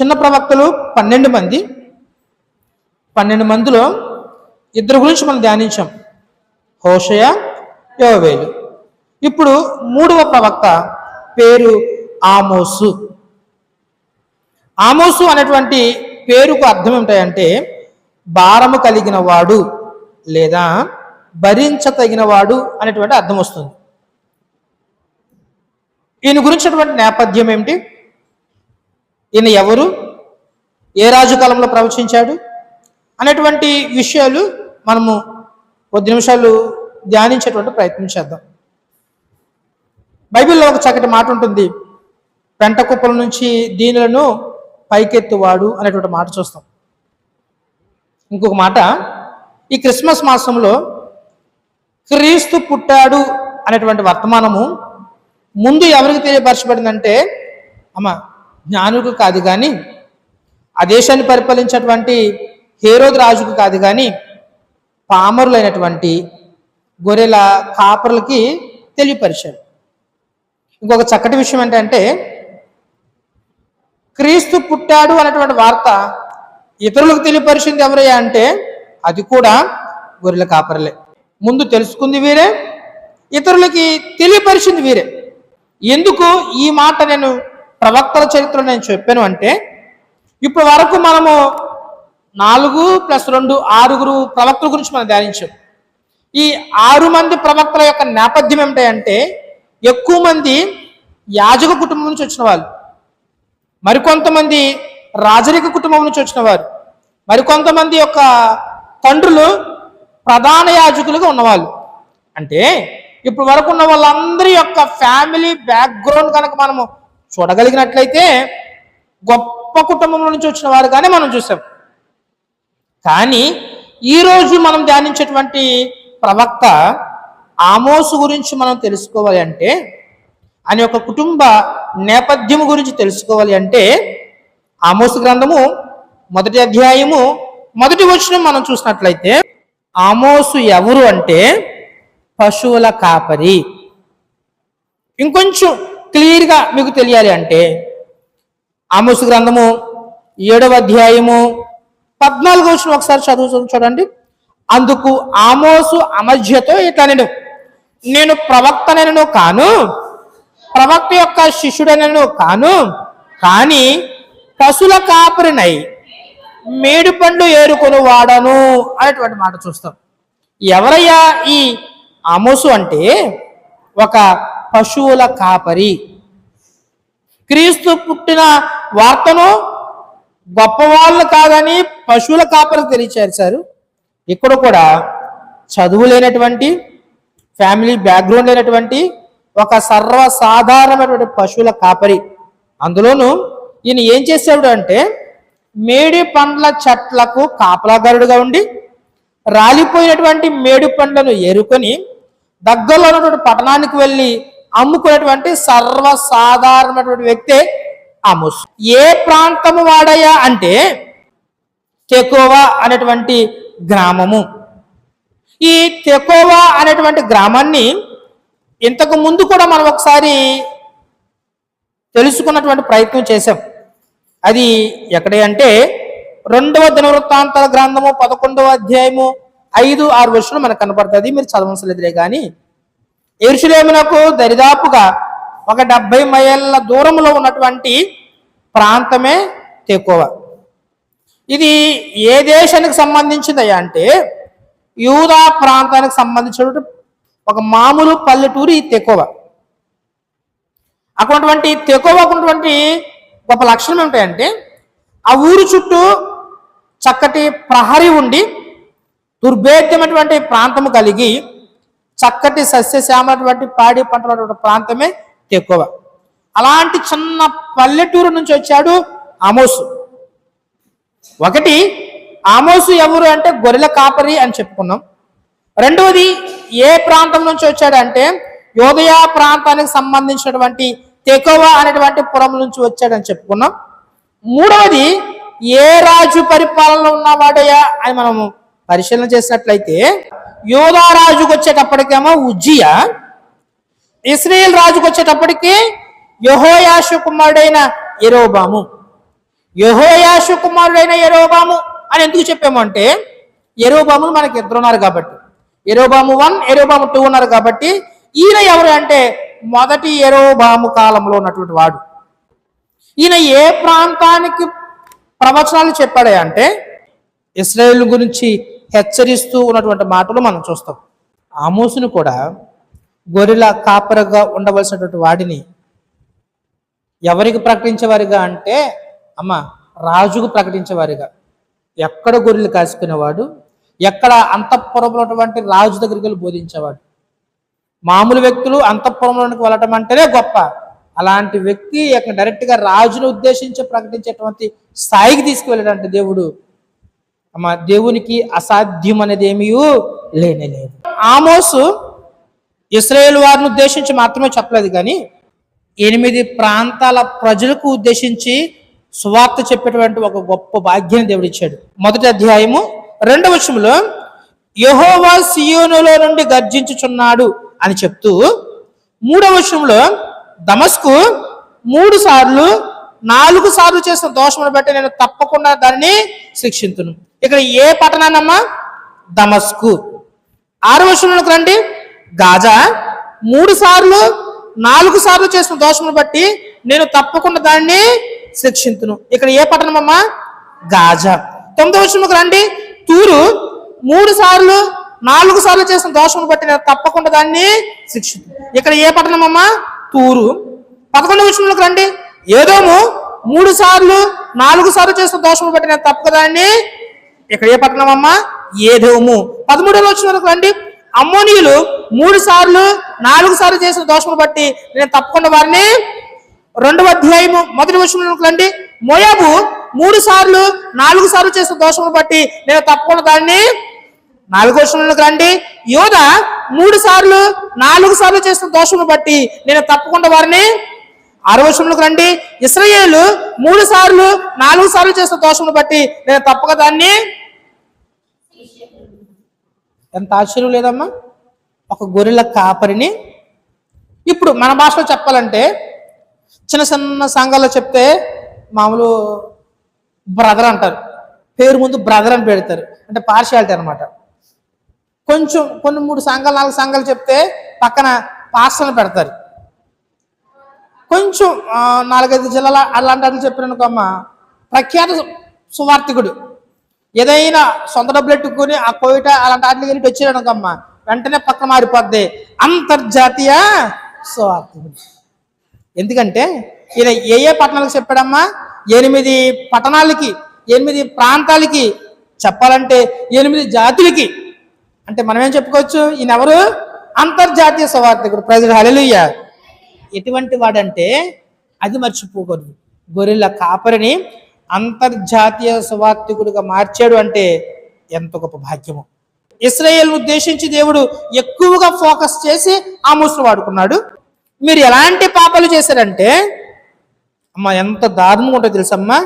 చిన్న ప్రవక్తలు పన్నెండు మంది. పన్నెండు మందిలో ఇద్దరు గురించి మనం ధ్యానించాం. హోషయ యోవేలు. ఇప్పుడు మూడవ ప్రవక్త పేరు ఆమోసు. ఆమోసు అనేటువంటి పేరుకు అర్థం ఏమిటంటే భారము కలిగిన వాడు లేదా భరించతగిన వాడు అనేటువంటి అర్థం వస్తుంది. ఈయన గురించినటువంటి నేపథ్యం ఏమిటి? ఈయన ఎవరు? ఏ రాజు కాలంలో ప్రవచించాడు? అనేటువంటి విషయాలు మనము కొద్ది నిమిషాలు ధ్యానించేటువంటి ప్రయత్నం చేద్దాం. బైబిల్లో ఒక చక్కటి మాట ఉంటుంది. పెంట కుప్పల నుంచి దీనులను పైకెత్తువాడు అనేటువంటి మాట చూస్తాం. ఇంకొక మాట ఈ క్రిస్మస్ మాసంలో క్రీస్తు పుట్టాడు అనేటువంటి వర్తమానము ముందు ఎవరికి తెలియపరచబడిందంటే అమ్మ జ్ఞానుకు కాదు కానీ ఆ దేశాన్ని పరిపాలించినటువంటి హేరోద్ రాజుకు కాదు కానీ పామరులైనటువంటి గొర్రెల కాపరులకి తెలియపరిచాడు. ఇంకొక చక్కటి విషయం ఏంటంటే క్రీస్తు పుట్టాడు అనేటువంటి వార్త ఇతరులకు తెలియపరిచింది ఎవరయ్యా అంటే అది కూడా గొర్రెల కాపరలే. ముందు తెలుసుకుంది వీరే ఇతరులకి తెలియపరిచింది వీరే. ఎందుకు ఈ మాట నేను ప్రవక్తల చరిత్ర నేను చెప్పాను అంటే ఇప్పటి వరకు మనము నాలుగు ప్లస్ రెండు ఆరుగురు ప్రవక్తల గురించి మనం ధ్యానించాం. ఈ ఆరు మంది ప్రవక్తల యొక్క నేపథ్యం ఏమిటంటే ఎక్కువ మంది యాజక కుటుంబం నుంచి వచ్చిన వాళ్ళు మరికొంతమంది రాజరిక కుటుంబం నుంచి వచ్చిన వారు మరికొంతమంది యొక్క తండ్రులు ప్రధాన యాజకులుగా ఉన్నవాళ్ళు. అంటే ఇప్పుడు వరకు ఉన్న వాళ్ళందరి యొక్క ఫ్యామిలీ బ్యాక్గ్రౌండ్ కనుక మనము చూడగలిగినట్లయితే గొప్ప కుటుంబం నుంచి వచ్చిన వారుగానే మనం చూసాం. కానీ ఈరోజు మనం ధ్యానించేటువంటి ప్రవక్త ఆమోసు గురించి మనం తెలుసుకోవాలి అంటే ఆయన యొక్క కుటుంబ నేపథ్యం గురించి తెలుసుకోవాలి అంటే ఆమోసు గ్రంథము మొదటి అధ్యాయము మొదటి వచనం మనం చూసినట్లయితే ఆమోసు ఎవరు అంటే పశువుల కాపరి. ఇంకొంచెం క్లియర్గా మీకు తెలియాలి అంటే ఆమోసు గ్రంథము ఏడవ అధ్యాయము పద్నాలుగు వచ్చిన ఒకసారి చదువు చూడండి. అందుకు ఆమోసు అమధ్యతో ఇట్లా నేను నేను ప్రవక్తనను కాను ప్రవక్త యొక్క శిష్యుడనను కాను కానీ పశుల కాపరినై మేడి పండు ఏరుకొని వాడను అనేటువంటి మాట చూస్తాం. ఎవరయ్యా ఈ ఆమోసు అంటే? ఒక పశువుల కాపరి. క్రీస్తు పుట్టిన వార్తను గొప్పవాళ్ళు కాదని పశువుల కాపరి తెలియచేశారు ఇక్కడ కూడా చదువు లేనటువంటి ఫ్యామిలీ బ్యాక్గ్రౌండ్ లేనటువంటి ఒక సర్వసాధారణమైనటువంటి పశువుల కాపరి. అందులోనూ ఈయన ఏం చేసేవాడు అంటే మేడి పండ్ల చెట్లకు కాపలాగారుడుగా ఉండి రాలిపోయినటువంటి మేడి పండ్లను ఏరుకొని దగ్గరలో ఉన్నటువంటి పట్టణానికి వెళ్ళి అమ్ముకునేటువంటి సర్వసాధారణమైనటువంటి వ్యక్తే ఆమోస్ ఏ ప్రాంతము వాడయ్యా అంటే తెకోవా అనేటువంటి గ్రామము. ఈ తెకోవా అనేటువంటి గ్రామాన్ని ఇంతకు ముందు కూడా మనం ఒకసారి తెలుసుకున్నటువంటి ప్రయత్నం చేశాం. అది ఎక్కడే అంటే రెండవ దినవృత్తాంతాల గ్రంథము పదకొండవ అధ్యాయము ఐదు ఆరు వర్షాలు మనకు కనపడుతుంది మీరు చదవలసలేదులే కానీ ఎరుషులేమునకు దరిదాపుగా ఒక డెబ్బై మైళ్ళ దూరంలో ఉన్నటువంటి ప్రాంతమే తెకోవ. ఇది ఏ దేశానికి సంబంధించిందయ్యా అంటే యూదా ప్రాంతానికి సంబంధించిన ఒక మామూలు పల్లెటూరు ఈ తెకోవ అక్కడటువంటి తెకోవకున్నటువంటి గొప్ప లక్షణం ఏమిటంటే ఆ ఊరు చుట్టూ చక్కటి ప్రహరీ ఉండి దుర్భేద్యమైనటువంటి ప్రాంతము కలిగి చక్కటి సస్యశ్యామటువంటి పాడి పంటల ప్రాంతమే ఎక్కువ. అలాంటి చిన్న పల్లెటూరు నుంచి వచ్చాడు ఆమోసు. ఒకటి ఆమోసు ఎవరు అంటే గొర్రెల కాపరి అని చెప్పుకున్నాం. రెండవది ఏ ప్రాంతం నుంచి వచ్చాడంటే యోదయ ప్రాంతానికి సంబంధించినటువంటి తెకోవ అనేటువంటి పురం నుంచి వచ్చాడని చెప్పుకున్నాం. మూడవది ఏ రాజు పరిపాలనలో ఉన్నవాడయా అని మనము పరిశీలన చేసినట్లయితే యోధా రాజుకు వచ్చేటప్పటికేమో ఉజ్జియా? ఇస్రాయేల్ రాజుకు వచ్చేటప్పటికి యహోయాషు కుమారుడైన ఎరోబాము యహోయాషు కుమారుడైన ఎరోబాము అని ఎందుకు చెప్పాము అంటే ఎరోబాములు మనకి ఇద్దరు ఉన్నారు కాబట్టి. ఎరోబాము వన్ ఎరోబాము టూ ఉన్నారు కాబట్టి ఈయన ఎవరు అంటే మొదటి ఎరోబాము కాలంలో ఉన్నటువంటి వాడు. ఈయన ఏ ప్రాంతానికి ప్రవచనాలు చెప్పాడే అంటే ఇస్రాయేల్ గురించి హెచ్చరిస్తూ ఉన్నటువంటి మాటలు మనం చూస్తాం. ఆమోసును కూడా గొర్రెల కాపరగా ఉండవలసినటువంటి వాడిని ఎవరికి ప్రకటించేవారిగా అంటే అమ్మ రాజుకు ప్రకటించేవారిగా. ఎక్కడ గొర్రెలు కాసుకునేవాడు ఎక్కడ అంతఃపురంలోటువంటి రాజు దగ్గరికి వెళ్ళి బోధించేవాడు. మామూలు వ్యక్తులు అంతఃపురంలోనికి వెళ్ళటం అంటేనే గొప్ప. అలాంటి వ్యక్తి ఇక్కడ డైరెక్ట్గా రాజును ఉద్దేశించి ప్రకటించేటువంటి స్థాయికి తీసుకువెళ్ళడానికి దేవుడు అమ్మ దేవునికి అసాధ్యం అనేది ఏమీ లేనే లేదు. ఆమోసు ఇస్రాయేల్ వారిని ఉద్దేశించి మాత్రమే చెప్పలేదు కానీ ఎనిమిది ప్రాంతాల ప్రజలకు ఉద్దేశించి సువార్త చెప్పేటువంటి ఒక గొప్ప భాగ్యాన్ని దేవుడు ఇచ్చాడు. మొదటి అధ్యాయము రెండవ వచనంలో యహోవా సియోనులో నుండి గర్జించుచున్నాడు అని చెప్తూ మూడవ వచనంలో దమస్కు మూడు సార్లు నాలుగు సార్లు చేసిన దోషమును బట్టి నేను తప్పకుండా దానిని శిక్షింతును. ఇక్కడ ఏ పట్టణాన్నమ్మా? దమస్కు. ఆరు వర్షంలోకి రండి. గాజా. మూడు సార్లు నాలుగు సార్లు చేసిన దోషమును బట్టి నేను తప్పకుండా దాన్ని శిక్షింతును. ఇక్కడ ఏ పట్టణం అమ్మా గాజా. తొమ్మిదో వర్షంలోకి రండి. తూరు. మూడు సార్లు నాలుగు సార్లు చేసిన దోషమును బట్టి నేను తప్పకుండా దాన్ని శిక్షించు ఇక్కడ ఏ పట్టణం అమ్మా తూరు. పదకొండవ వర్షంలోకి రండి. ఏదోము మూడు సార్లు నాలుగు సార్లు చేసిన దోషము బట్టి నేను తప్పు కదా అండి? ఇక్కడ ఏ పట్టణం అమ్మా? ఏదోము. పదమూడవ వరకు రండి. అమ్మోనీయులు మూడు సార్లు నాలుగు సార్లు చేసిన దోషమును బట్టి నేను తప్పకుండా వారిని రెండవ అధ్యాయము మొదటి వచనంలోకి రండి. మోయాబు మూడు సార్లు నాలుగు సార్లు చేసిన దోషమును బట్టి నేను తప్పకుండా దాన్ని నాలుగు వచనంలోకి రండి. యోధ మూడు సార్లు నాలుగు సార్లు చేసిన దోషమును బట్టి నేను తప్పకుండా వారిని ఆరో వచనంలోకి రండి. ఇస్రయేలు మూడు సార్లు నాలుగు సార్లు చేసిన దోషమును బట్టి నేను తప్పక దాన్ని ఎంత ఆశ్చర్యం లేదమ్మా? ఒక గొర్రెల కాపరిని. ఇప్పుడు మన భాషలో చెప్పాలంటే చిన్న చిన్న సంఘాల్లో చెప్తే మామూలు బ్రదర్ అంటారు. పేరు ముందు బ్రదర్ అని పెడతారు. అంటే పార్షియాలిటీ అనమాట కొంచెం కొన్ని మూడు సంఘాలు నాలుగు సంఘాలు చెప్తే పక్కన పాస్టర్ని పెడతారు. కొంచెం నాలుగైదు జిల్లాల అలాంటి అది చెప్పిననుకో అమ్మ ప్రఖ్యాత సువార్థికుడు. ఏదైనా సొంత డబ్బులు పెట్టుకుని ఆ కోయిట అలాంటి వాటికి వెళ్ళి వచ్చాడనుకమ్మ వెంటనే పక్క మారిపోద్ది. అంతర్జాతీయ సువార్థికుడు. ఎందుకంటే ఈయన ఏ ఏ పట్టణాలకు చెప్పాడమ్మా? ఎనిమిది పట్టణాలకి ఎనిమిది ప్రాంతాలకి. చెప్పాలంటే ఎనిమిది జాతులకి. అంటే మనం ఏం చెప్పుకోవచ్చు? ఈయనెవరు? అంతర్జాతీయ సువార్థికుడు. ప్రజలు హల్లెలూయ ఎటువంటి వాడంటే అది మర్చిపోకూడదు. గొర్రెల కాపరిని అంతర్జాతీయ సువార్థికుడిగా మార్చాడు అంటే ఎంత గొప్ప భాగ్యము. ఇస్రాయేల్ ఉద్దేశించి దేవుడు ఎక్కువగా ఫోకస్ చేసి ఆ ముసురు వాడుకున్నాడు. మీరు ఎలాంటి పాపాలు చేశారంటే అమ్మ ఎంత దారుణంగా ఉంటుందో తెలుసమ్మా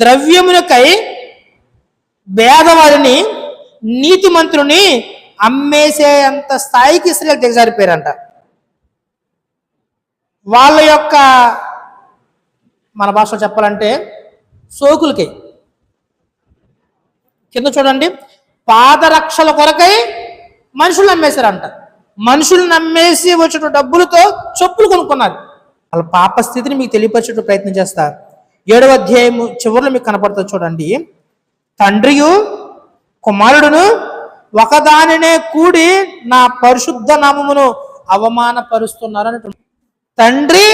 ద్రవ్యమునకై నీతి నీతిమంతుని అమ్మేసే అంత స్థాయికి ఇస్రాయల్ దిగజారిపోయారంట. వాళ్ళ యొక్క మన భాషలో చెప్పాలంటే సోకులకి. కింద చూడండి పాదరక్షల కొరకై మనుషులు నమ్మేశారంట. మనుషులు నమ్మేసి వచ్చిన డబ్బులతో చెప్పులు కొనుక్కున్నారు. వాళ్ళ పాప స్థితిని మీకు తెలియపరచే ప్రయత్నం చేస్తారు ఏడవ అధ్యాయము చివరిలో మీకు కనపడుతుంది చూడండి. తండ్రియు కుమారుడును ఒకదానినే కూడి నా పరిశుద్ధ నామమును అవమానపరుస్తున్నారు అని తండ్రి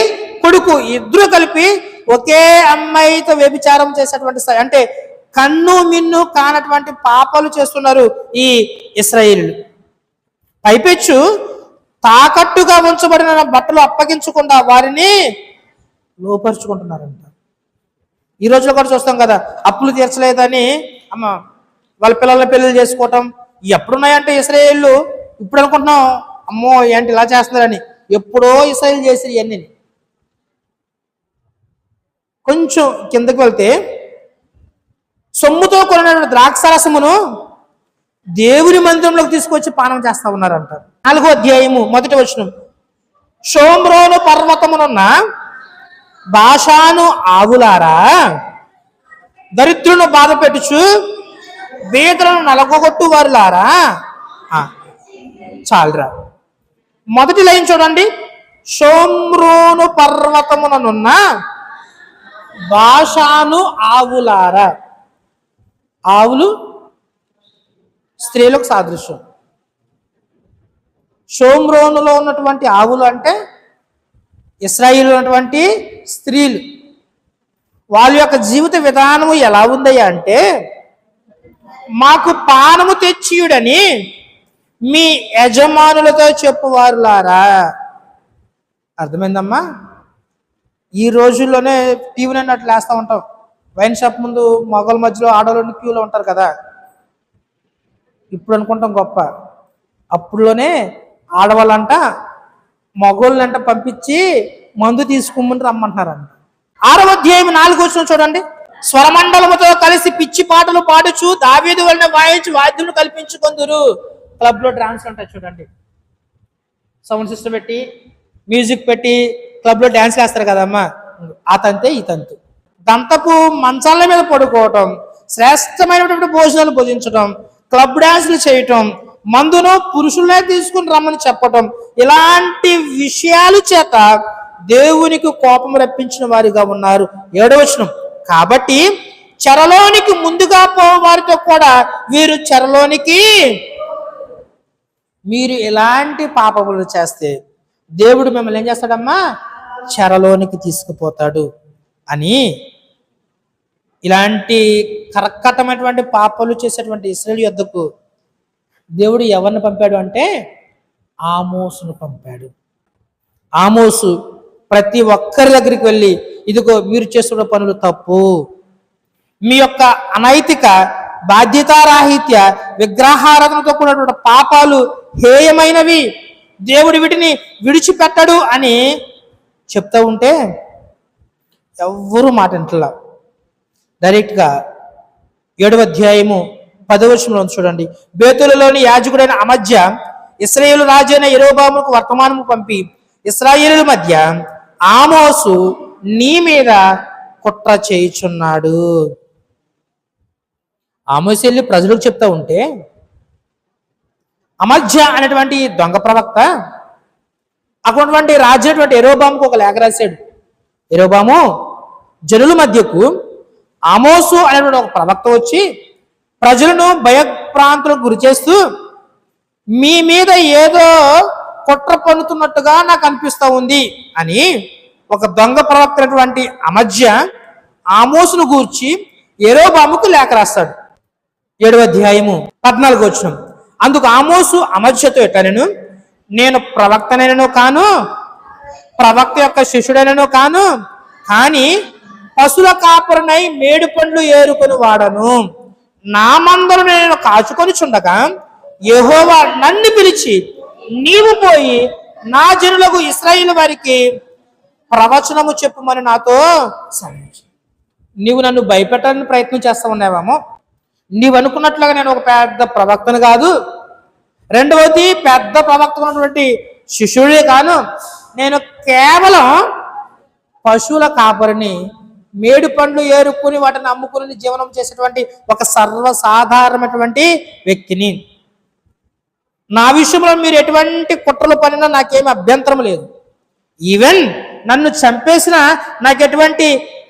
కొడుకు ఇద్దరు కలిపి ఒకే అమ్మాయితో వ్యభిచారం చేసేటువంటి అంటే కన్ను మిన్ను కానటువంటి పాపాలు చేస్తున్నారు ఈ ఇస్రాయిలు పైపెచ్చు తాకట్టుగా ఉంచబడిన బట్టలు అప్పగించకుండా వారిని లోపరుచుకుంటున్నారంట. ఈ రోజులో కూడా చూస్తాం కదా అప్పులు తీర్చలేదని అమ్మ వాళ్ళ పిల్లల పెళ్ళిళ్ళు చేసుకోవటం ఎప్పుడున్నాయంటే ఇస్రాయేళ్ళు ఇప్పుడు అనుకుంటున్నాం అమ్మో ఏంటి ఇలా చేస్తున్నారని. ఎప్పుడో ఇసైల్ చేసి ఇవన్నీ కొంచెం కిందకు వెళ్తే సొమ్ముతో కొనినటువంటి ద్రాక్షరసమును దేవుని మందిరంలోకి తీసుకొచ్చి పానం చేస్తా ఉన్నారంట నాలుగో అధ్యాయము మొదటి వచనం. షోమ్రోను పర్వతమునున్న భాషాను ఆవులారా దరిద్రులను బాధ పెట్టుచు వేదలను నలగొట్టు వారులారా? ఆ, చాలురా. మొదటి లైన్ చూడండి. షోమ్రోను పర్వతముననున్న భాషాను ఆవులారా. ఆవులు స్త్రీలకు సాదృశ్యం. షోమ్రోనులో ఉన్నటువంటి ఆవులు అంటే ఇస్రాయిల్ ఉన్నటువంటి స్త్రీలు. వాళ్ళ యొక్క జీవిత విధానము ఎలా ఉందయ్యా అంటే మాకు పానము తెచ్చియుడని మీ యజమానులతో చెప్పువారులారా అర్థమైందమ్మా? ఈ రోజుల్లోనే టీవీ నన్ను అట్లా వేస్తూ ఉంటాం. వైన్ షాప్ ముందు మొగల మధ్యలో ఆడవాళ్ళు క్యూలో ఉంటారు కదా. ఇప్పుడు అనుకుంటాం గొప్ప. అప్పుడులోనే ఆడవాళ్ళంట మగోళ్ళంట పంపించి మందు తీసుకోమని రమ్మంటున్నారంట. ఆరవ అధ్యాయం నాలుగు వచ్చిన చూడండి. స్వరమండలముతో కలిసి పిచ్చి పాటలు పాడుచు దావీదు వలన వాయించి వాద్యులు కల్పించుకుందరు. క్లబ్లో డ్యాన్స్ డాన్స్ ఉంటాయి చూడండి. సౌండ్ సిస్టమ్ పెట్టి మ్యూజిక్ పెట్టి క్లబ్లో డ్యాన్స్ వేస్తారు కదమ్మా. ఆ తంతే ఈ తంతు. దంతపు మంచాల మీద పడుకోవటం శ్రేష్టమైనటువంటి భోజనాలు భుజించడం క్లబ్ డ్యాన్సులు చేయటం మందును పురుషులనే తీసుకుని రమ్మని చెప్పటం ఇలాంటి విషయాలు చేత దేవునికి కోపం రప్పించిన వారిగా ఉన్నారు. ఏడవచనం కాబట్టి చెరలోనికి ముందుగా పోవారితో కూడా వీరు చెరలోనికి మీరు ఎలాంటి పాపములు చేస్తే దేవుడు మిమ్మల్ని ఏం చేస్తాడమ్మా? చెరలోనికి తీసుకుపోతాడు అని ఇలాంటి కర్కటమైనటువంటి పాపాలు చేసేటువంటి ఇస్రాయల్ యొద్దకు దేవుడు ఎవరిని పంపాడు అంటే ఆమోసును పంపాడు. ఆమోసు ప్రతి ఒక్కరి దగ్గరికి వెళ్ళి ఇదిగో మీరు చేస్తున్న పనులు తప్పు. మీ యొక్క అనైతిక బాధ్యతారాహిత్య విగ్రహారాధనతో కూడినటువంటి పాపాలు హేయమైనవి. దేవుడు వీటిని విడిచిపెట్టడు అని చెప్తూ ఉంటే ఎవ్వరూ మాట ఇంట్లో డైరెక్ట్గా ఏడవ అధ్యాయము పదవచనంలో చూడండి. బేతులలోని యాజకుడైన అమధ్య ఇస్రాయేలు రాజైన ఎరోబాముకు వర్తమానము పంపి ఇస్రాయేలుల మధ్య ఆమోసు నీ మీద కుట్ర చేయుచున్నాడు. ఆమోసి వెళ్ళి ప్రజలకు చెప్తా ఉంటే అమధ్య అనేటువంటి దొంగ ప్రవక్త అటువంటి రాజు అయినటువంటి ఎరోబాముకు ఒక లేఖ రాశాడు. ఎరోబాము జనుల మధ్యకు ఆమోసు అనేటువంటి ఒక ప్రవక్త వచ్చి ప్రజలను భయప్రాంతులకు గురి చేస్తూ మీ మీద ఏదో కుట్ర పన్నుతున్నట్టుగా నాకు అనిపిస్తూ ఉంది అని ఒక దొంగ ప్రవక్త అయినటువంటి అమధ్య ఆమోసును గూర్చి ఎరోబాముకు లేఖ రాస్తాడు. ఏడవ అధ్యాయము పద్నాలుగు వచ్చిన అందుకు ఆమోసు అమర్చతో ఎట్లనను? నేను ప్రవక్తనైనను కాను ప్రవక్త యొక్క శిష్యుడైనను కాను కానీ పశుల కాపురనై మేడు పండ్లు ఏరుకొని వాడను. నా మందరు నేను కాచుకొని చుండగా యహోవా నన్ను పిలిచి నీవు పోయి నా జనులకు ఇస్రాయిల్ వారికి ప్రవచనము చెప్పుమని నాతో సెలవించు. నీవు నన్ను భయపెట్టాలని ప్రయత్నం చేస్తా ఉన్నావేమో? నీవు అనుకున్నట్లుగా నేను ఒక పెద్ద ప్రవక్తను కాదు. రెండవది పెద్ద ప్రవక్త ఉన్నటువంటి శిష్యుడే కాను నేను కేవలం పశువుల కాపరిని మేడి పండ్లు ఏరుకుని వాటిని అమ్ముకుని జీవనం చేసేటువంటి ఒక సర్వసాధారణమైనటువంటి వ్యక్తిని. నా విషయంలో మీరు ఎటువంటి కుట్రలు పనినా నాకేమి అభ్యంతరం లేదు. ఈవెన్ నన్ను చంపేసినా నాకు ఎటువంటి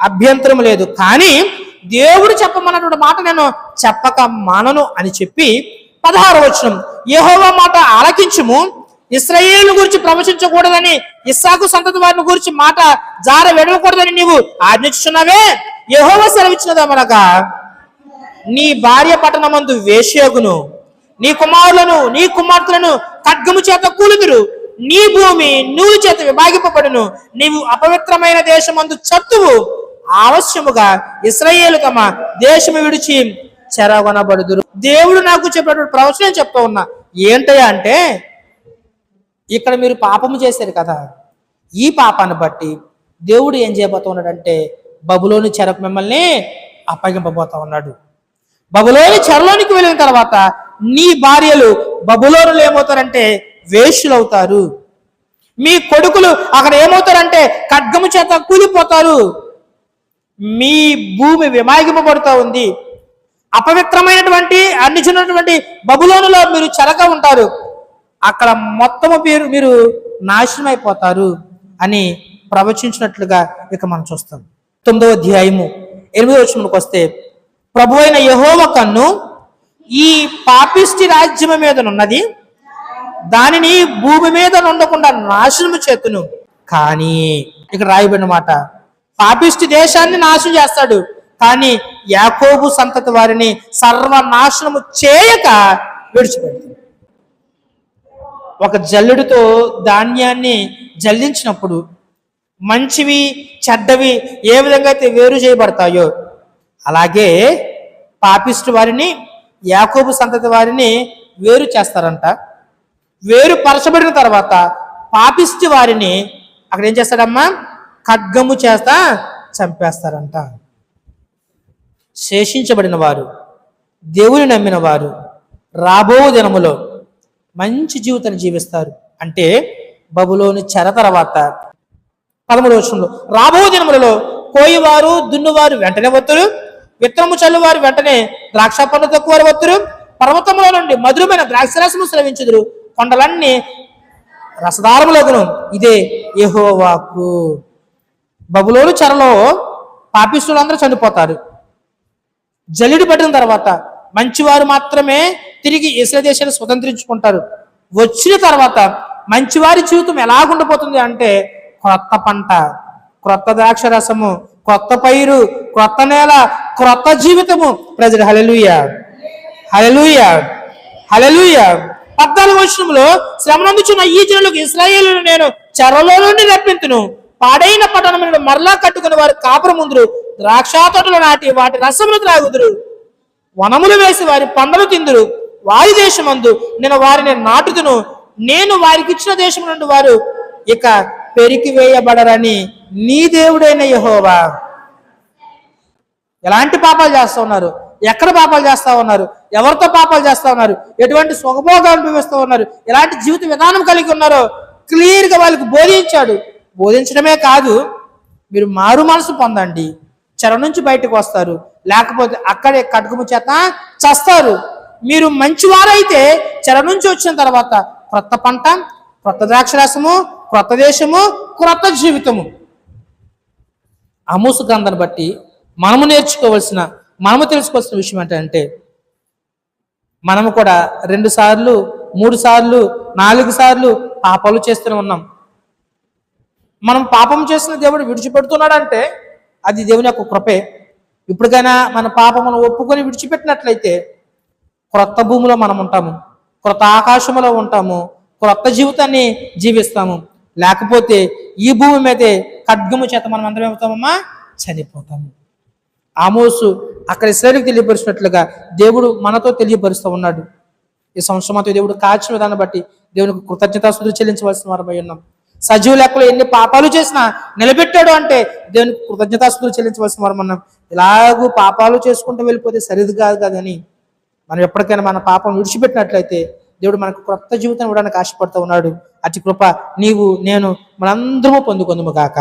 అభ్యంతరం లేదు. కానీ దేవుడు చెప్పమన్నటువంటి మాట నేను చెప్పక మానను అని చెప్పి పదహారు వచనం. యెహోవా మాట ఆలకించుము. ఇస్రాయేలు గురించి ప్రవచించకూడదని ఇస్సాకు సంతతి వారిని గురించి మాట జార వెడవకూడదని నీవు ఆజ్ఞించున్నావే యహోవ సెలవిచ్చినదమనక నీ భార్య పట్టణమందు వేషయోగును నీ కుమారులను నీ కుమార్తెలను ఖడ్గము చేత కూలుదురు. నీ భూమి నువ్వు చేత విభాగింపబడును. నీవు అపవిత్రమైన దేశమందు చత్తువు. అవశ్యముగా ఇస్రాయేలు తమ దేశము విడిచి చెరగొనబడుదురు. దేవుడు నాకు చెప్పినటువంటి ప్రవచనం చెప్తా ఉన్నా. ఏంటయ్యా అంటే ఇక్కడ మీరు పాపము చేశారు కదా. ఈ పాపాన్ని బట్టి దేవుడు ఏం చేయబోతా ఉన్నాడంటే బబులోని చెరకు మిమ్మల్ని అప్పగింపబోతా ఉన్నాడు. బబులోని చెరలోనికి వెళ్ళిన తర్వాత నీ భార్యలు బబులోనులు ఏమవుతారంటే వేష్యులు అవుతారు మీ కొడుకులు అక్కడ ఏమవుతారంటే ఖడ్గము చేత కూలిపోతారు. మీ భూమి విమాగింపబడుతూ ఉంది. అపవిత్రమైనటువంటి అన్నిచున్నటువంటి బబులోనులో మీరు చెలక ఉంటారు. అక్కడ మొత్తము మీరు మీరు నాశనం అయిపోతారు అని ప్రవచించినట్లుగా ఇక మనం చూస్తాం. తొమ్మిదవ అధ్యాయము ఎనిమిదవ వచనంలోకి వస్తే ప్రభు అయిన యహోవ కన్ను ఈ పాపిష్టి రాజ్యం మీదనున్నది. దానిని భూమి మీద ఉండకుండా నాశనము చేతును. కానీ ఇక్కడ రాయబడిన మాట పాపిష్టి దేశాన్ని నాశనం చేస్తాడు. కానీ యాకోబు సంతతి వారిని సర్వనాశనము చేయక విడిచిపెడుతుంది. ఒక జల్లుడితో ధాన్యాన్ని జల్లించినప్పుడు మంచివి చెడ్డవి ఏ విధంగా అయితే వేరు చేయబడతాయో అలాగే పాపిస్టు వారిని యాకోబు సంతతి వారిని వేరు చేస్తారంట. వేరు పరచబడిన తర్వాత పాపిస్టు వారిని అక్కడ ఏం చేస్తాడమ్మా? ఖడ్గము చేత చంపేస్తారంట. శేషించబడిన వారు దేవుని నమ్మిన వారు రాబో దినములో మంచి జీవితాన్ని జీవిస్తారు. అంటే బబులోని చెర తర్వాత పదమూడు వచనంలో రాబో దినములలో కోయివారు దున్నువారు వెంటనే వత్తురు విత్తనము చల్లువారు వెంటనే ద్రాక్ష పండు తక్కువ వత్తురు పర్వతములో నుండి మధురమైన ద్రాక్షరసము శ్రవించుదురు కొండలన్నీ రసదారములగును ఇదే యహోవాకు. బబులోను చెరలో పాపిస్తులందరూ చనిపోతారు. జల్లిడి పట్టిన తర్వాత మంచివారు మాత్రమే తిరిగి ఇసుల దేశాన్ని స్వతంత్రించుకుంటారు. వచ్చిన తర్వాత మంచివారి జీవితం ఎలాగుండిపోతుంది అంటే క్రొత్త పంట క్రొత్త ద్రాక్ష రసము కొత్త పైరు క్రొత్త నేల క్రొత్త జీవితము. ప్రజలు హలలుయ హలలుయ హలలుయ పద్నాలుగు వర్షంలో శ్రమనందుచున్న ఈ జనులకు ఇస్రాయేల్ నేను చెరలో నుండి రప్పింతును. పాడైన పట్టణములను మరలా కట్టుకుని వారు కాపురం ముందురు ద్రాక్ష తోటలు నాటి వాటి రసములు త్రాగుదురు. వనములు వేసి వారి పండ్లు తిందురు. వారి దేశమందు నేను వారిని నాటుదును. నేను వారికి ఇచ్చిన దేశం నుండి వారు ఇక పెరికి వేయబడరని నీ దేవుడైన యహోవా. ఎలాంటి పాపాలు చేస్తా ఉన్నారు? ఎక్కడ పాపాలు చేస్తా ఉన్నారు? ఎవరితో పాపాలు చేస్తా ఉన్నారు? ఎటువంటి సుఖభోగాలు అనుభవిస్తూ ఉన్నారు? ఎలాంటి జీవిత విధానం కలిగి ఉన్నారో క్లియర్గా వాళ్ళకి బోధించాడు. బోధించడమే కాదు మీరు మారు మనసు పొందండి. చెర నుంచి బయటకు వస్తారు. లేకపోతే అక్కడే కటుకుము చేత చస్తారు. మీరు మంచివారైతే చెర నుంచి వచ్చిన తర్వాత క్రొత్త పంట క్రొత్త ద్రాక్షరసము క్రొత్త దేశము క్రొత్త జీవితము. అమూసు గ్రంథాన్ని బట్టి మనము నేర్చుకోవాల్సిన మనము తెలుసుకోవాల్సిన విషయం ఏంటంటే మనము కూడా రెండు సార్లు మూడు సార్లు నాలుగు సార్లు పాపాలు చేస్తూనే ఉన్నాం. మనం పాపం చేసిన దేవుడు విడిచిపెడుతున్నాడంటే అది దేవుని యొక్క కృపే. ఇప్పటికైనా మన పాపమును ఒప్పుకొని విడిచిపెట్టినట్లయితే క్రొత్త భూమిలో మనం ఉంటాము క్రొత్త ఆకాశంలో ఉంటాము క్రొత్త జీవితాన్ని జీవిస్తాము. లేకపోతే ఈ భూమి మీదే ఖడ్గము చేత మనం అందరం ఏమవుతామమ్మా? చనిపోతాము. ఆమోసు అక్కడ ఇస్రాయల్కి తెలియపరిచినట్లుగా దేవుడు మనతో తెలియపరుస్తూ ఉన్నాడు. ఈ సంవత్సరం దేవుడు కాచిన విధానం బట్టి దేవునికి కృతజ్ఞతాస్తులు చెల్లించవలసిన వారమై ఉన్నాం. సజీవ లెక్కలో ఎన్ని పాపాలు చేసినా నిలబెట్టాడు అంటే దేవునికి కృతజ్ఞతాస్తులు చెల్లించవలసిన వారు మనం ఇలాగూ పాపాలు చేసుకుంటూ వెళ్ళిపోతే సరిది కాదు కదని మనం ఎప్పటికైనా మన పాపం విడిచిపెట్టినట్లయితే దేవుడు మనకు కొత్త జీవితం ఇవ్వడానికి ఆశపడుతూ ఉన్నాడు. అతి కృప నీవు నేను మనందరము పొందుకుందుము కాక